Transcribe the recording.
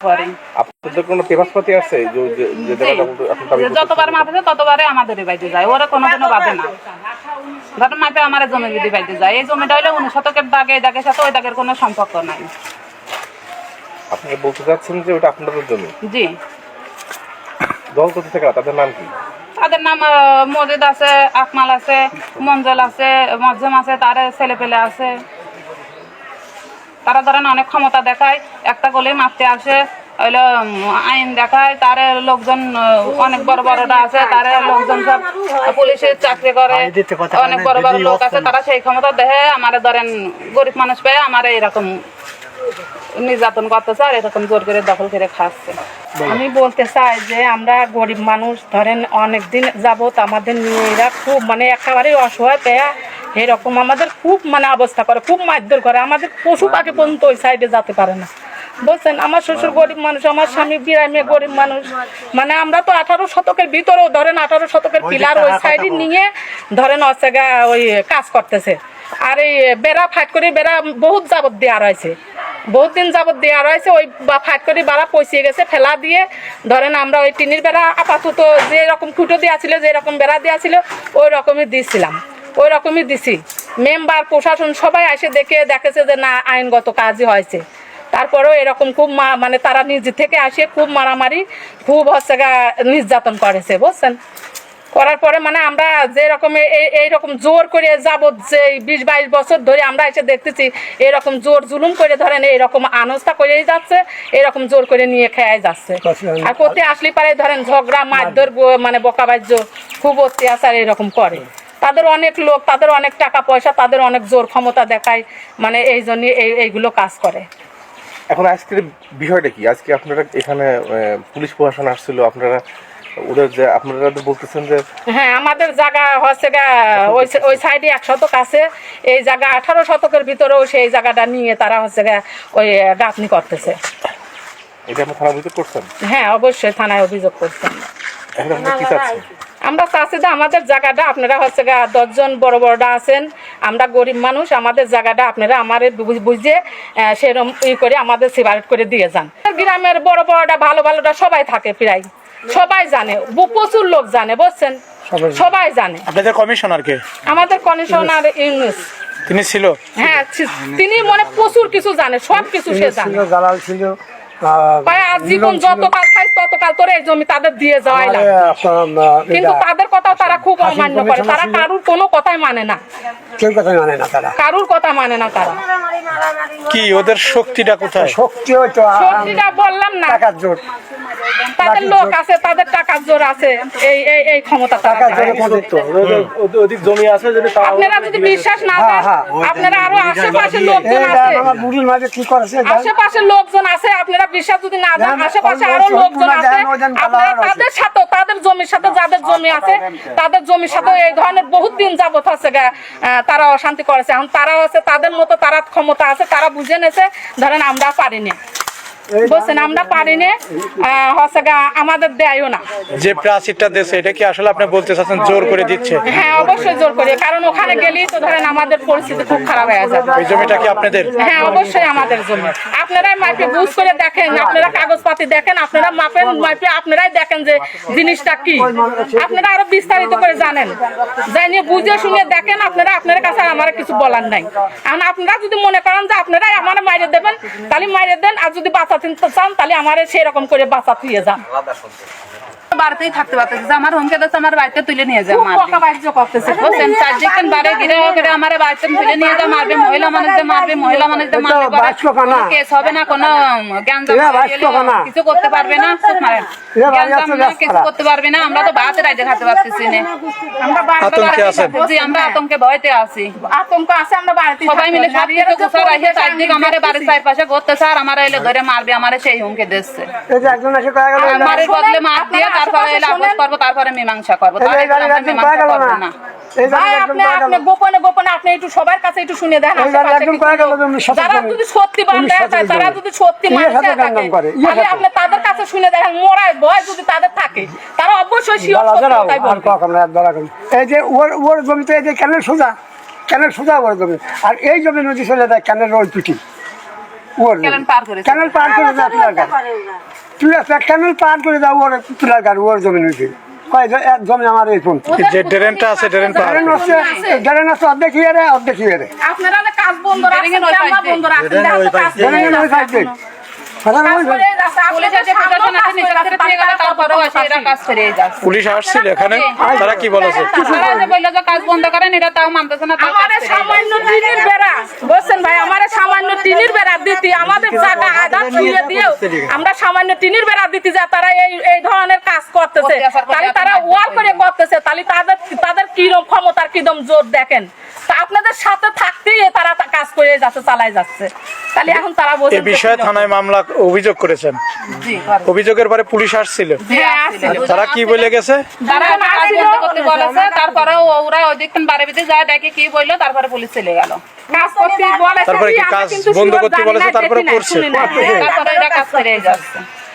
করি আপনাদের কোনো পেপারপাতি আছে? যে যে- যে জায়গাটা আপনারা- আপনারা দাবি যে করতেছেন? যতবার মাপে ততবারে আমাদের বাড়িতে যায়। ওরা কোনোদিনও বাদে না। ধরেন মাপে আমার জমি যদি বাড়িতে যায় এই জমিটা হইলে উনিশ দাগে এই দাগের সাথে ওই দাগের কোনো সম্পর্ক নাই। আপনারা বলতে চাচ্ছেন যে ওটা আপনাদের জমি? জি। দল করতে থাকে তাদের নাম কি? তাদের নাম মজিদ আছে আকমাল আছে মঞ্জল আছে মজ্জম আছে তার ছেলে পেলে আছে। তারা ধরেন অনেক ক্ষমতা দেখায় একটা গলি মাপতে আসে হইল আইন দেখায় তার লোকজন অনেক বড় বড়রা আছে তার লোকজন সব পুলিশের চাকরি করে অনেক বড় বড় লোক আছে তারা সেই ক্ষমতা দেখে আমার ধরেন গরিব মানুষ পেয়ে আমার এরকম নির্যাতন করতেছে আর এরকম জোর করে দখল করে খাচ্ছে। আমি বলতে চাই যে আমরা গরিব মানুষ ধরেন অনেক দিন যাবত আমাদের নিয়ে এরা খুব মানে একেবারে অসহায় পেয়া এরকম আমাদের খুব মানে অবস্থা করে খুব মারধর করে। আমাদের পশু পাখি পর্যন্ত ওই সাইডে যেতে পারে না। বলছেন আমার শ্বশুর গরিব মানুষ আমার স্বামী বিরামে গরিব মানুষ। মানে আমরা তো আঠারো শতকের ভিতরেও ধরেন আঠারো শতকের পিলার ওই সাইডে নিয়ে ধরেন হচ্ছে গা ওই কাজ করতেছে। আর এই বেড়া ফাইট করে বেড়া বহুত যাবত দেওয়া রয়েছে। বহুত দিন যাবত দেওয়া রয়েছে ওই বা ফাইট করে বেড়া পয়সিয়ে গেছে ফেলা দিয়ে ধরেন আমরা ওই টিনির বেড়া আপাতত যে রকম খুঁটো দেওয়া ছিল যে রকম বেড়া দেওয়া ছিল ওই রকমই দিয়েছিলাম ওই রকমই দিছি। মেম্বার, প্রশাসন সবাই এসে দেখে দেখেছে যে না, আইনগত কাজই হয়েছে। তারপরেও এরকম খুব মা মানে তারা নিজে থেকে আসে খুব মারামারি, খুব হচ্ছে নির্যাতন করেছে, বুঝছেন? করার পরে মানে আমরা যে রকমের এইরকম জোর করে যাবত যে বিশ বাইশ বছর ধরে আমরা এসে দেখতেছি, এরকম জোর জুলুম করে ধরেন এইরকম আনস্তা করেই যাচ্ছে, এরকম জোর করে নিয়ে খেয়াই যাচ্ছে। আর করতে আসলে পারে ধরেন ঝগড়া, মারধর মানে বকাবাজ্য, খুব অত্যাচার এরকম করে। তাদের অনেক লোক তাদের অনেক টাকা পয়সা তাদের অনেক জোর ক্ষমতা দেখায় মানে এই জন্য এই এইগুলো কাজ করে। এখন আজকের বিষয়টা কি? আজকে আপনারা এখানে পুলিশ প্রশাসন আসছিল আপনারা ওদের যে আপনারা তো বলতেছেন যে হ্যাঁ আমাদের জায়গা হচ্ছে গা ওই ওই সাইডে এক শতক আছে। এই জায়গা আঠারো শতকের ভিতরেও সেই জায়গাটা নিয়ে তারা হচ্ছে গা ওই গাঁথনি করতেছে। এটা আপনার থানা অভিযোগ করছেন? হ্যাঁ অবশ্যই থানায় অভিযোগ করছেন। এখন আপনারা কি চাচ্ছেন? আমরা চাচ্ছি যে আমাদের জায়গাটা আপনারা হচ্ছে গা দশজন বড় বড়রা আছেন। আমরা গরিব মানুষ আমাদের জায়গাটা আপনারা আমার বুঝে সেরকম ই করে আমাদের সেপারেট করে দিয়ে যান। গ্রামের বড় বড়টা ভালো ভালোটা সবাই থাকে প্রায়। সবাই জানে প্রচুর লোক জানে বুঝছেন? সবাই জানে। আপনাদের কমিশনার কে? আমাদের কমিশনার ইউনুস। তিনি ছিল? হ্যাঁ তিনি মানে প্রচুর কিছু জানে সব কিছু সে জানে। দালাল ছিল আর জীবন যতকাল খাইস ততকাল তোর এই জমি তাদের দিয়ে যাওয়াই লাগে কিন্তু তাদের কথা তারা খুব অমান্য করে। তারা কারুর কোনো কথাই মানে না। কেউ কথা মানে না তারা। কারুর কথা মানে না তারা। কি ওদের শক্তিটা কোথায়? শক্তি হয়তো আহ, বললাম না। টাকার জোর। তাদের লোক আছে তাদের টাকার জোর আছে। এই এই এই ক্ষমতা টাকার। জোরে অধিক জমি আছে যদি আপনারা যদি বিশ্বাস না হ্যাঁ, করেন হ্যাঁ। আপনারা আরও আশেপাশে লোকজন আছে। আমার বুড়ির মাঝে কি করেছে আশেপাশে লোকজন আছে আপনারা বিশ্বাস যদি না দেন আশেপাশে আরও লোকজন আছে আপনারা তাদের সাথে তাদের জমির সাথে যাদের জমি আছে তাদের জমির সাথে এই ধরনের বহুত দিন যাবত আছে তারা অশান্তি করেছে। এখন তারা আছে তাদের মতো তারা ক্ষমতা আছে তারা বুঝে নেছে ধরেন আমরা পারিনি। বলছেন আমরা আহ, হচ্ছে আমাদের দেয়ও না। যে প্রাচীরটা দেশে এটা কি আসলে আপনি বলতে চাচ্ছেন জোর করে দিচ্ছে? হ্যাঁ অবশ্যই জোর করে। কারণ ওখানে গেলেই তো ধরেন আমাদের পরিস্থিতি খুব খারাপ হয়ে যাবে। জমিটা কি আপনাদের? হ্যাঁ অবশ্যই আমাদের জমি। আপনারা মাপে বুঝ করে দেখেন আপনারা কাগজপাতি দেখেন আপনারা মাপেন মাপে আপনারাই দেখেন যে জিনিসটা কি। আপনারা আরও বিস্তারিত করে জানেন। জানিয়ে বুঝে শুনে দেখেন আপনারা আপনার কাছে আমার কিছু বলার নাই। এখন আপনারা যদি মনে করেন যে আপনারাই আমার মাইরে দেবেন তাহলে মাইরে দেন আর যদি বাঁচাতে চান তাহলে আমার সেরকম করে বাঁচা দিয়ে যান বাড়িতেই থাকতে পারতেছে। আমার হুমকে দিচ্ছে আমার বাড়িতে তুলে নিয়ে যায় বুঝছেন চারদিন বারে গিরে করে আমার বাড়িতে তুলে নিয়ে যায় মারবে। মহিলা মানুষদের মারবে মহিলা মানুষদের মারবে। কেস হবে না কোনো জ্ঞান। কিছু করতে পারবে না। মারেন কিছু করতে পারবে না। আমরা তো বাড়িতে রাইতে থাকতে পারতেছি না। আমরা আতঙ্কে আছেন। জি আমরা আতঙ্কে ভয়তে আছি। আতঙ্ক আছে আমরা বাড়িতে সবাই মিলে সব কিছু গুছা রাখে চারদিক আমার বাড়ির চারপাশে করতেছে আর আমার এলে ধরে মারবে আমার সেই হুমকে দিচ্ছে। আমার বদলে মার দিয়ে তারপরে করব তারপরে মীমাংসা করব। আমরা না। ভাই আপনি আপনি গোপনে গোপনে আপনি একটু সবার কাছে একটু শুনে দেন যারা যদি সত্যি তারা যদি সত্যি ইয়ে করে, ইয়ে তাহলে আপনি তাদের কাছে শুনে দেখেন মরায় ভয় যদি তাদের থাকে তারা অবশ্যই শিওর করি। এই যে ওর ওর জমিতে এই যে ক্যানেল সোজা ক্যানেল সোজা ওর জমি। আর এই জমি নদী চলে যায় ক্যানেল ওই পিটি ওর ক্যানেল পার। ক্যানেল পার করে দাও পিলার গাড়ি তুই একটা ক্যানেল পার করে দাও ওর পিলার গাড়ি ওর জমি নিতে কয় যে এক জমি আমার এই পর্যন্ত। যে ড্রেনটা আছে ড্রেন ড্রেন হচ্ছে ড্রেন হচ্ছে অর্ধেক অর্ধেক আপনারা কাজ বন্ধ আমরা ওই সাইড পুলিশ আসছিল এখানে? তারা কি বলেছে? বলল যে কাজ বন্ধ করেন এরা তাও মানতেছে না সামান্য টিনের বেড়া। বলছেন ভাই আমারে সামান্য দিতি আমাদের জায়গা আধা ছুঁয়ে দিয়েও আমরা সামান্য টিনের বেড়া দিতি যে তারা এই এই ধরনের কাজ করতেছে। তাহলে তারা ওয়ার করে করতেছে। তাহলে তাদের তাদের কিরম ক্ষমতার কিরম জোর দেখেন। তা আপনাদের সাথে থাকতেই তারা কাজ করে যাচ্ছে চালাই যাচ্ছে। তাহলে এখন তারা বলছে এই বিষয়ে থানায় মামলা অভিযোগ করেছেন। অভিযোগের পরে পুলিশ আসছিল। হ্যাঁ, তারা কি বলে গেছে? তারা করতে বলেছে তারপরে ওরা ওইদিকখান বাড়ি ভিতরে যায় ডেকে কি বলল তারপরে পুলিশ চলে গেল। কাজ করতে বলেছে তারপরে কি কাজ বন্ধ করতে বলেছে, তারপরে করছে? তারপরে এরা কাজ করে যাচ্ছে।